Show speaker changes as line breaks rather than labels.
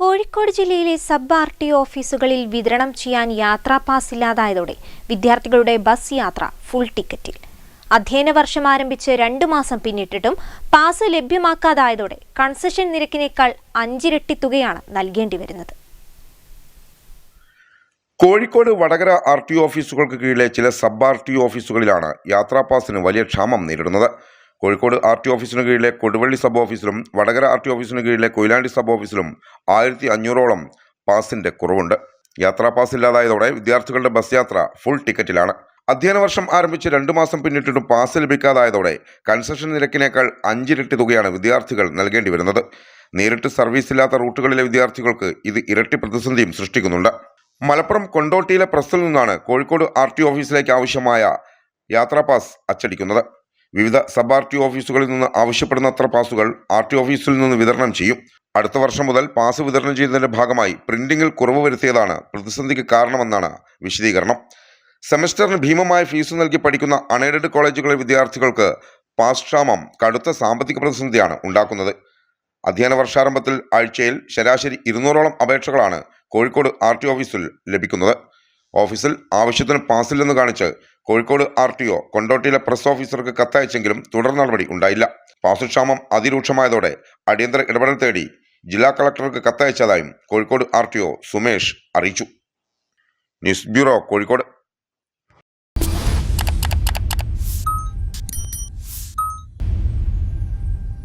കോഴിക്കോട് ജില്ലയിലെ sub R T ഓഫീസുകളിൽ വിതരണം ചെയ്യാൻ യാത്രാ പാസ് ഇല്ലാതായതോടെ വിദ്യാർത്ഥികളുടെ ബസ് യാത്ര ഫുൾ ടിക്കറ്റിൽ അധ്യയന വർഷം ആരംഭിച്ച് രണ്ടു മാസം പിന്നിട്ടിട്ടും പാസ് ലഭ്യമാക്കാതായതോടെ കൺസെഷൻ നിരക്കിനേക്കാൾ അഞ്ചിരട്ടി തുകയാണ് നൽകേണ്ടി വരുന്നത്.
കോഴിക്കോട് വടകര ആർ ടി ഓഫീസുകൾക്ക് കീഴിലെ ചില സബ് ആർ ടി ഓഫീസുകളിലാണ് യാത്രാ പാസിന് വലിയ ക്ഷാമം നേരിടുന്നത്. കോഴിക്കോട് ആർ ടി ഓഫീസിന് കീഴിലെ കൊടുവള്ളി സബ് ഓഫീസിലും വടകര ആർ ടി ഓഫീസിന് കീഴിലെ കൊയിലാണ്ടി സബ് ഓഫീസിലും ആയിരത്തി അഞ്ഞൂറോളം പാസിന്റെ കുറവുണ്ട്. യാത്രാ പാസ് ഇല്ലാതായതോടെ വിദ്യാർത്ഥികളുടെ ബസ് യാത്ര ഫുൾ ടിക്കറ്റിലാണ്. അധ്യയന വർഷം ആരംഭിച്ച് രണ്ടു മാസം പിന്നിട്ടിട്ടും പാസ് ലഭിക്കാതായതോടെ കൺസെഷൻ നിരക്കിനേക്കാൾ അഞ്ചിരട്ടി തുകയാണ് വിദ്യാർത്ഥികൾ നൽകേണ്ടി വരുന്നത്. നേരിട്ട് സർവീസ് ഇല്ലാത്ത റൂട്ടുകളിലെ വിദ്യാർത്ഥികൾക്ക് ഇത് ഇരട്ടി പ്രതിസന്ധിയും സൃഷ്ടിക്കുന്നുണ്ട്. മലപ്പുറം കൊണ്ടോട്ടിയിലെ പ്രസ്സിൽ നിന്നാണ് കോഴിക്കോട് ആർ ടി ഓഫീസിലേക്ക് ആവശ്യമായ യാത്രാ പാസ് അച്ചടിക്കുന്നത്. വിവിധ സബ് ആർ ടി ഓഫീസുകളിൽ നിന്ന് ആവശ്യപ്പെടുന്നത്ര പാസുകൾ ആർ ടി ഓഫീസിൽ നിന്ന് വിതരണം ചെയ്യും. അടുത്ത വർഷം മുതൽ പാസ് വിതരണം ചെയ്യുന്നതിന്റെ ഭാഗമായി പ്രിന്റിംഗിൽ കുറവ് വരുത്തിയതാണ് പ്രതിസന്ധിക്ക് കാരണമെന്നാണ് വിശദീകരണം. സെമസ്റ്ററിന് ഭീമമായ ഫീസ് നൽകി പഠിക്കുന്ന അൺഎയ്ഡഡ് കോളേജുകളിലെ വിദ്യാർത്ഥികൾക്ക് പാസ് ക്ഷാമം കടുത്ത സാമ്പത്തിക പ്രതിസന്ധിയാണ് ഉണ്ടാക്കുന്നത്. അധ്യയന വർഷാരംഭത്തിൽ ആഴ്ചയിൽ ശരാശരി ഇരുന്നൂറോളം അപേക്ഷകളാണ് കോഴിക്കോട് ആർ ടി ഓഫീസിൽ ലഭിക്കുന്നത്. ഓഫീസിൽ ആവശ്യത്തിന് പാസില്ലെന്ന് കാണിച്ച് കോഴിക്കോട് ആർ ടി ഒ കൊണ്ടോട്ടിയിലെ പ്രസ് ഓഫീസർക്ക് കത്തയച്ചെങ്കിലും തുടർ നടപടി ഉണ്ടായില്ല. പാസ് ക്ഷാമം അതിരൂക്ഷമായതോടെ അടിയന്തര ഇടപെടൽ തേടി ജില്ലാ കളക്ടർക്ക് കത്തയച്ചതായും Kozhikode R T O Sumesh അറിയിച്ചു. News bureau Kozhikode.